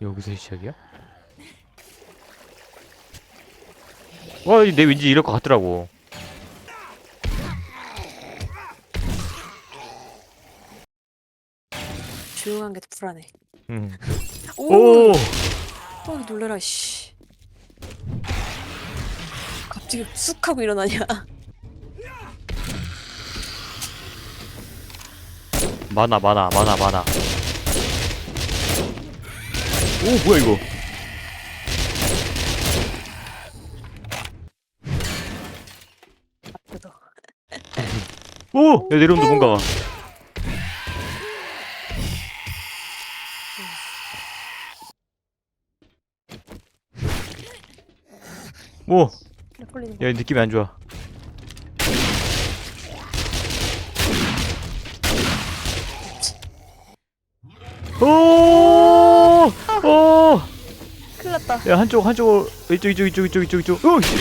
여기서 시작이야? 와, 내 왠지 이럴 것 같더라고. 조용한 게 더 불안해. 응. 오, 오! 어, 놀래라 씨. 갑자기 쑥 하고 일어나냐? 많아, 많아, 많아, 많아. 오, 뭐야, 이거? 오! 야, 내려온다, 뭔가. 오! 꼴리는 거. 야, 느낌이 안 좋아. 오! 오! 큰일 났다. 야, 한쪽, 한쪽, 이쪽, 이쪽, 이쪽, 이쪽, 이쪽, 이쪽. 오! 씨.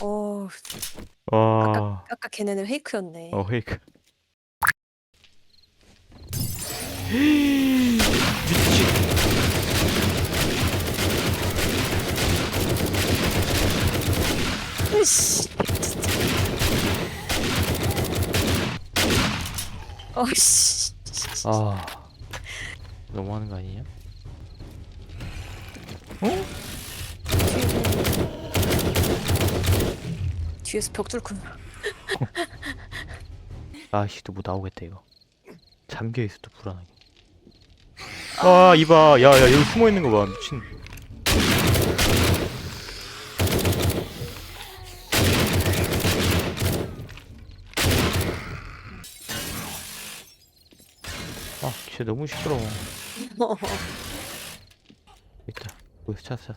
어. 어, 와. 아까 걔네는 페이크였네. 어, 페이크. 미친. 으씨. 어씨. 아. 너무하는 거 아니냐? 어? 뒤에서 벽 뚫고 아씨, 또 뭐 나오겠다, 이거. 잠겨있어, 또 불안하게. 아, 이봐. 야, 야, 여기 숨어 있는 거 봐. 미친. 진짜 너무 시끄러워. 있다. 여기서 찾았어.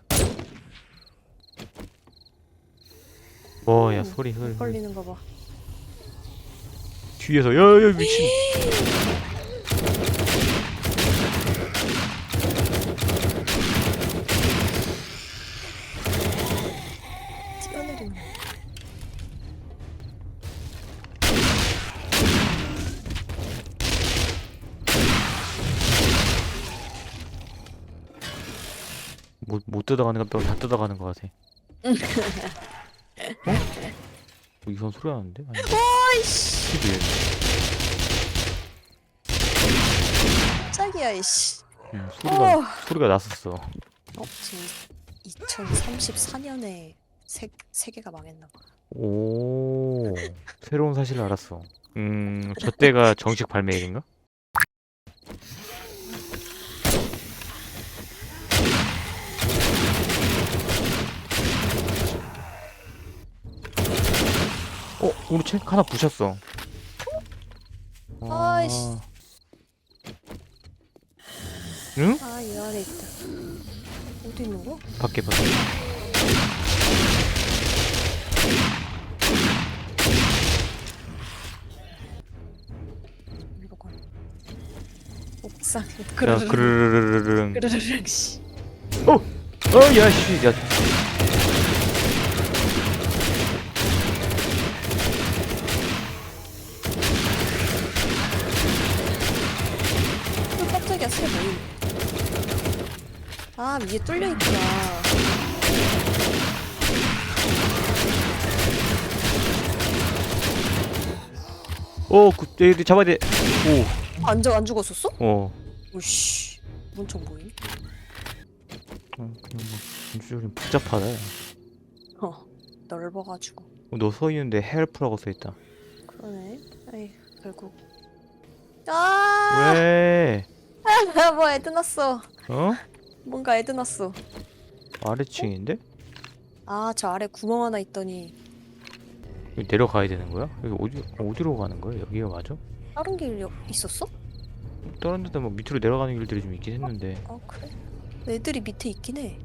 와, 야, 오, 소리, 소리, 소리. 걸리는 거 봐. 뒤에서, 야, 야, 미친. 뜯어가는 것 빼고 다 뜯어가는 것 같아. 어? 어, 이상 소리 나는데? 아니. TV에. 짝이야 이씨. 응, 소리가, 어. 소리가 났었어. 어, 지금 2034년에 세, 세계가 망했나 봐. 오, 새로운 사실을 알았어. 음, 저 때가 정식 발매일인가? 우리 책 하나 부셨어. 아이씨. 아. 응? 아, 이 안에 있다. 어디 있는 거? 밖에 밖에. 이거 건. 옥상. 야, 그르르르. 그르르르르릉. 그르르르. 씨. 어, 야, 씨, 야. 어, 깜짝이야, 새 모임. 아, 위에 뚫려 있구나. 어, 그, 얘, 얘 잡아야 돼. 안, 죽- 안 죽었었어? 오, 어, 오씨. 뭔총 모임? 어, 그냥 뭐, 전체적으로 좀 복잡하다. 야. 어, 넓어가지고. 어, 너서 있는데 헬프라고 써 있다. 그러네. 에이, 결국. 아! 왜? 뭐 애드 났어. 어? 뭔가 애드 났어. 아래층인데? 아, 저 아래 구멍 하나 있더니 여기 내려가야 되는 거야? 여기 어디 어디로 가는 거야? 여기가 맞아? 다른 길 여- 있었어? 다른 데다 뭐 밑으로 내려가는 길들이 좀 있긴 했는데. 아, 그래? 애들이 밑에 있긴 해.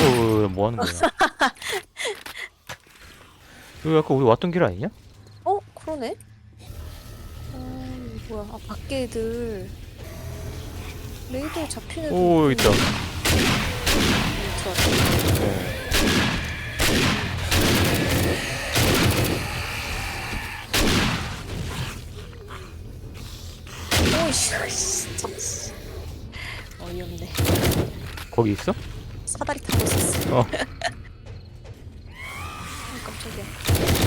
어, 어, 뭐 하는 거야? 여기 아까 우리 왔던 길 아니냐? 그러네. 아, 뭐야? 아, 밖에 애들. 레이더에 잡힌 애들. 오 여기 있다. 오이씨. 씨. 어이없네. 거기 있어? 사다리 타고 있었어. 어. 어, 깜짝이야.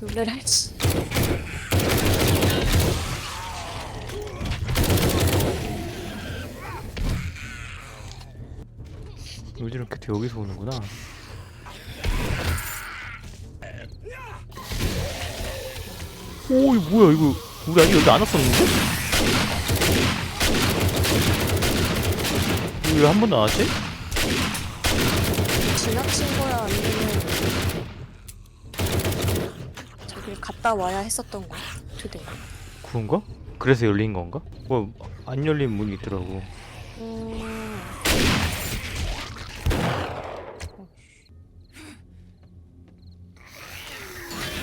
놀래라 했지. 요즘 그때 여기서 오는구나. 오 이거 뭐야 이거 우리 아직 여기 안 왔었는데? 왜 한 번도 안 왔지? 지나친 거야 아니면 저길 갔다 와야 했었던 된 거야? 그런가? 그래서 열린 건가? 뭐안 열린 문이 있더라고. 음...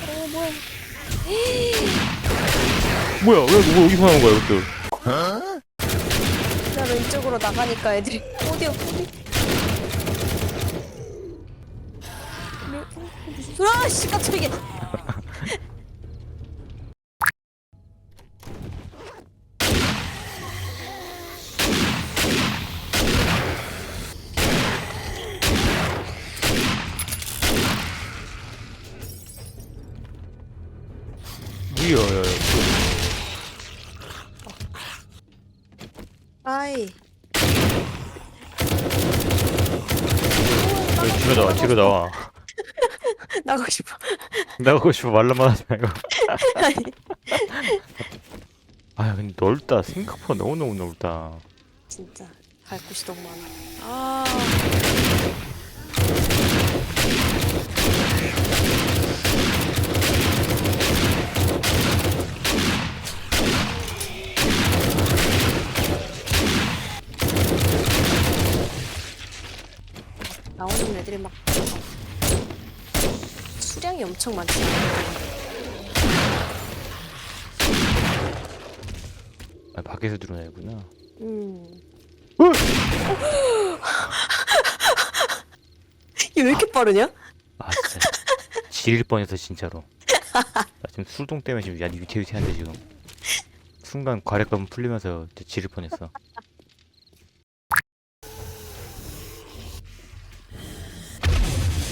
어 뭐야? 뭐야 왜, 왜 여기서 나온 거야 이것들? 나 왼쪽으로 나가니까 애들이 어디 어디? 아씨 깜짝이야. 아이. 야, 뒤로 나와 뒤로 나와. 나가고 싶어. 나가고 싶어 말로만 하지 말고. 아니, 아 근데 넓다 생각보다 너무너무 넓다. 진짜 갈 곳이 너무 많아. 아. 나오는 애들이 막 수량이 엄청 많지? 아, 밖에서 들어오나구나. 음. 어? 얘왜 이렇게 빠르냐? 아 진짜 지릴 뻔했어 진짜로. 나 지금 술동 때문에 지금 야 위태위태한데 지금. 순간 과략감 풀리면서 진짜 지릴 뻔했어.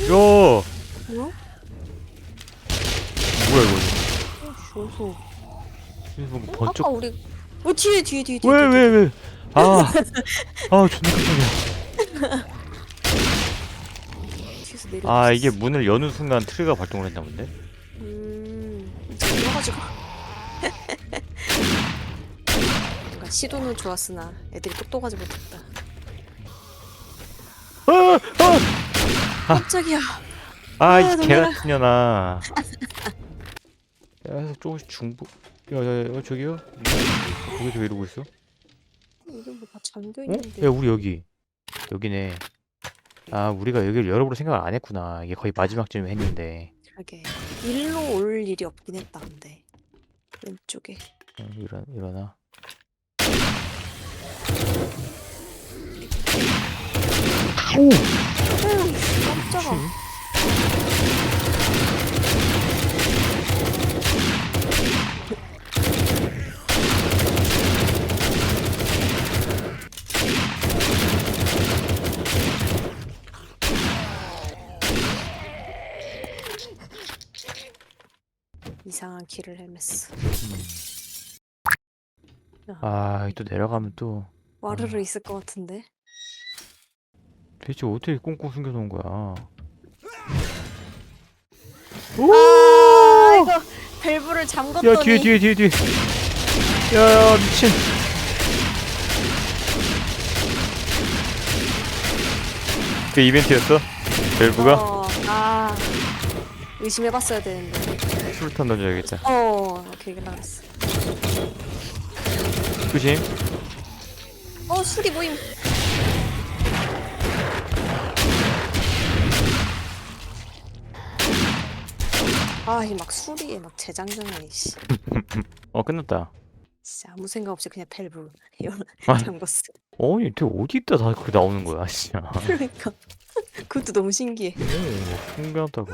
야 뭐야? 뭐야 이거? 어, 줘서. 이거 뭐 아까 번쩍 우리 어 뒤에 뒤에 뒤에 뒤에 왜. 왜 왜? 아, 아 존나 깜짝이야. 뒤에서 내려. 아 이게 문을 여는 순간 트리가 발동을 했나 본데? 음 들어가지고. 뭔가 시도는 좋았으나 애들이 똑똑하지 못했다. 깜짝이야. 아, 아, 이 놀래라. 개같은 년아. 야, 조금씩 중부. 야, 야, 야, 저기요? 거기서 왜 이러고 있어? 이게 뭐 다 잠겨 어? 있는데. 야, 우리 여기. 여기네. 아, 우리가 여기를 열어볼 생각을 안 했구나. 이게 거의 마지막쯤 했는데. 그러게. 일로 올 일이 없긴 했다 근데. 왼쪽에. 어, 일어, 일어나. 오! 음, 깜짝아. 이상한 길을 헤맸어. 야, 아, 또 내려가면 또. 와르르 있을 것 같은데. 대체 어떻게 꽁꽁 숨겨놓은 거야? 아, 이거 밸브를 잠궜더니. 야, 뒤에, 뒤에, 뒤에, 뒤에. 야, 야, 미친. 그 이벤트였어? 밸브가? 어, 아, 의심해봤어야 되는데. 수류탄 던져야겠다. 어, 오케이, 나갔어. 조심. 어, 수리 모임. 아, 이 막 수리에 막 재장전하니, 씨. 어 끝났다 진짜 아무 생각 없이 그냥 밸브 아. 잠궜어. 아니 대체 어디 있다 다 그렇게 나오는 거야 진짜 그러니까 그것도 너무 신기해. 오 신기하다고